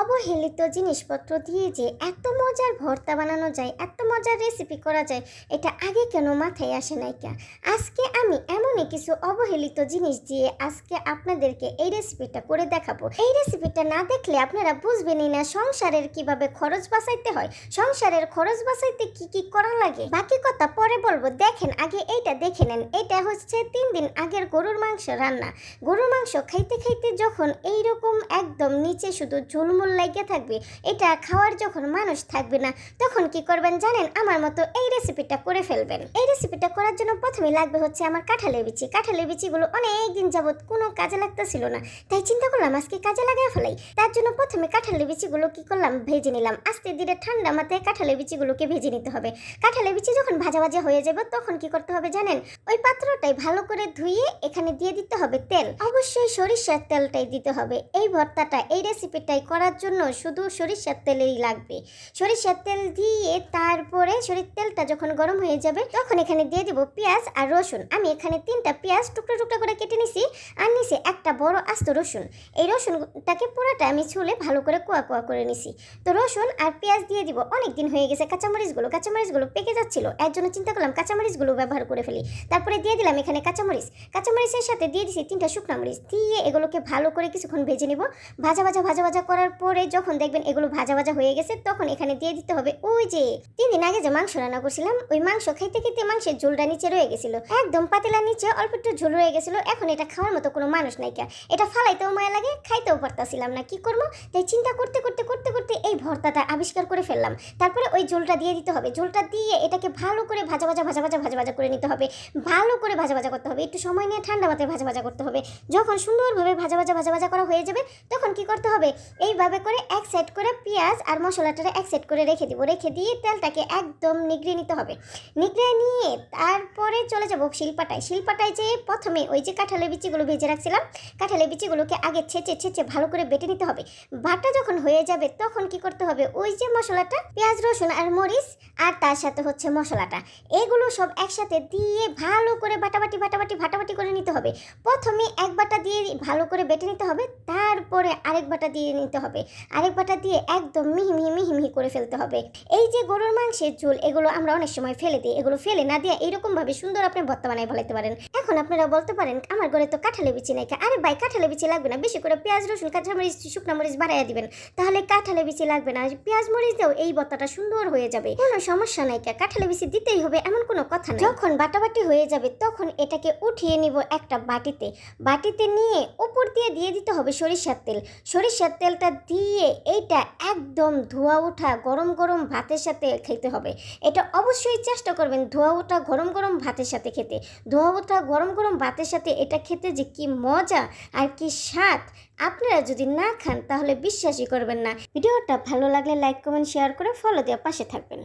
অবহেলিত জিনিসপত্র দিয়ে যে এত মজার ভর্তা বানানো যায়, এত মজার রেসিপি করা যায়, এটা আগে কেন মাথায় আসে নাই কা আজকে আমি এমনই কিছু অবহেলিত জিনিস দিয়ে আজকে আপনাদেরকে এই রেসিপিটা করে দেখাবো। এই রেসিপিটা না দেখলে আপনারা বুঝবেনই না সংসারের কীভাবে খরচ বাঁচাইতে হয়, সংসারের খরচ বাঁচাইতে কি কি করা লাগে। বাকি কথা পরে বলব, দেখেন, আগে এইটা দেখে নেন। এটা হচ্ছে তিন দিন আগের গরুর মাংস রান্না। গরুর মাংস খাইতে খাইতে যখন এইরকম একদম নিচে শুধু ঝুলমুল লাগিয়ে থাকবে? এটা খাওয়ার যখন মানুষ থাকবে না, তখন কি করবেন জানেন? আমার মতো এই রেসিপিটা করে ফেলবেন। এই রেসিপিটা করার জন্য প্রথমে লাগবে হচ্ছে আমার কাঁঠালের বিচি কাঁঠালের বিচিগুলো অনেক দিন যাবত কোনো কাজে লাগতেছিল না, তাই চিন্তা করলাম আজকে কাজে লাগাই ফেলাই। তার জন্য প্রথমে কাঁঠালের বিচিগুলো কি করলাম? ভেজে নিলাম। আস্তে ধীরে ঠান্ডা মাথায় কাঁঠালের বিচিগুলোকে ভেজে নিতে হবে। কাঁঠালের বিচি যখন ভাজা ভাজা হয়ে যাবে, তখন কি করতে হবে জানেন? ওই পাত্রটাই ভালো করে ধুয়ে এখানে দিয়ে দিতে হবে তেল। অবশ্যই সরিষার তেলটাই দিতে হবে। এই ভর্তাটা, এই রেসিপিটাই করার জন্য শুধু সরিষার তেলেই লাগবে। সরিষার তেল দিয়ে তারপরে সরিষার তেলটা যখন গরম হয়ে যাবে, তখন এখানে দিয়ে দিব পেঁয়াজ আর রসুন। আমি এখানে তিনটা পেঁয়াজ টুকরো টুকরো করে কেটে নিছি আর নিছি একটা বড় আস্ত রসুন। এই রসুনটাকে পুরোটা আমি ছুলে ভালো করে কোয়া কোয়া করে নিছি। তো রসুন আর পেঁয়াজ দিয়ে দিব। অনেক দিন হয়ে গেছে, কাঁচামরিচগুলো কাঁচামরিচগুলো পেকে যাচ্ছিল। এর জন্য চিন্তা করলাম কাঁচামরিচগুলো ব্যবহার করে ফেলি। তারপরে দিয়ে দিলাম এখানে কাঁচামরিচ। কাঁচামরিচের সাথে দিয়ে দিছি তিনটা শুকনা মরিচ। দিয়ে এগুলোকে ভালো করে কিছুক্ষণ ভেজে নিব। ভাজা ভাজা ভাজা ভাজা করার পরে যখন দেখবেন এগুলো ভাজা ভাজা হয়ে গেছে, তখন এখানে দিয়ে দিতে হবে ওই যে, তিন দিন আগে যে মাংস রান্না করছিলাম, ওই মাংস খাইতে খেতে মাংসের ঝোলটা নিচে রয়ে গেছিল। একদম পাতিলার নিচে অল্প একটু ঝোল রয়ে গেছিল, এখন এটা খাওয়ার মতো কোনো মানুষ নাই এটা ফালাইতেও মায়া লাগে, খাইতেও পারতাছিলাম না, কি করব? তাই চিন্তা করতে করতে করতে করতে ভর্তাটা আবিষ্কার করে ফেললাম তারপরে ওই ঝোলটা দিয়ে দিতে হবে ঝোলটা দিয়ে এটাকে ভালো করে ভাজা ভাজা ভাজা ভাজা ভাজা ভাজা করে নিতে হবে ভালো করে ভাজা ভাজা করতে হবে একটু সময় নিয়ে ঠান্ডা মাথায় ভাজা ভাজা করতে হবে যখন সুন্দরভাবে ভাজা ভাজা ভাজা ভাজা করা হয়ে যাবে তখন কি করতে হবে এইভাবে করে এক সাইড করে পেঁয়াজ আর মশলাটা এক সাইড করে রেখে দিব রেখে দিয়ে তেলটাকে একদম নিগড়ে নিতে হবে নিগড়ে নিয়ে তারপরে চলে যাব শিলপাটায় শিলপাটায় যে প্রথমে ওই যে কাঁঠালের বিচিগুলো ভেজে রাখছিলাম কাঁঠালের বিচিগুলোকে আগে ছেঁচে ছেঁচে ভালো করে বেটে নিতে হবে বাটা যখন হয়ে যাবে তখন কি করতে হবে। ওই যে মশলাটা, পেঁয়াজ, রসুন আর মরিচ আর তার সাথে হচ্ছে মশলাটা। এগুলো সব একসাথে দিয়ে ভালো করে বাটাবাটি বাটাবাটি, ভাটাবাটি করে নিতে হবে। প্রথমে এক বাটা দিয়ে ভালো করে বেটে নিতে হবে, তারপরে আরেক বাটা দিয়ে নিতে হবে। আরেক বাটা দিয়ে একদম মিহি মিহি মিহি মিহি করে ফেলতে হবে। এই যে গরুর মাংসের ঝোল, এগুলো আমরা অনেক সময় ফেলে দিই। এগুলো ফেলে না দিয়ে এইরকম ভাবে সুন্দর আপনি ভর্তা ফেলাইতে পারেন। এখন আপনারা বলতে পারেন, আমার ঘরে তো কাঁঠালে বিচি নাই আরে ভাই কাঁঠালে বিচি লাগবে না। বেশি করে পেঁয়াজ, রসুন, কাঁচা মরিচ, শুকনো মরিচ বাড়াইয়া দিবেন। তাহলে কাঁঠালে বিচি লাগবে না। পেঁয়াজ, মরিচ দিয়েও এই ভর্তাটা সুন্দর হয়ে যাবে। কোনো সমস্যা নাই কাঁঠালে বিচি দিতেই হবে, এমন কোনো কথা না যখন বাটাবাটি হয়ে যাবে, তখন এটাকে উঠিয়ে নিব একটা বাটিতে। বাটিতে নিয়ে উপর দিয়ে দিয়ে দিতে হবে সরিষার তেল। সরিষার তেলটা দিয়ে এইটা একদম ধোয়া ওঠা, গরম গরম ভাতের সাথে খেতে হবে। এটা অবশ্যই চেষ্টা করবেন ধোয়া ওঠা, গরম গরম ভাতের সাথে খেতে। ধোয়া ওঠা গরম গরম ভাতের সাথে এটা খেতে যে কি মজা আর কি স্বাদ, আপনারা যদি না খান তাহলে বিশ্বাসই করবেন না। ভিডিওটা ভালো লাগলে লাইক কমেন্ট শেয়ার করে ফলো দেওয়া পাশে থাকবেন।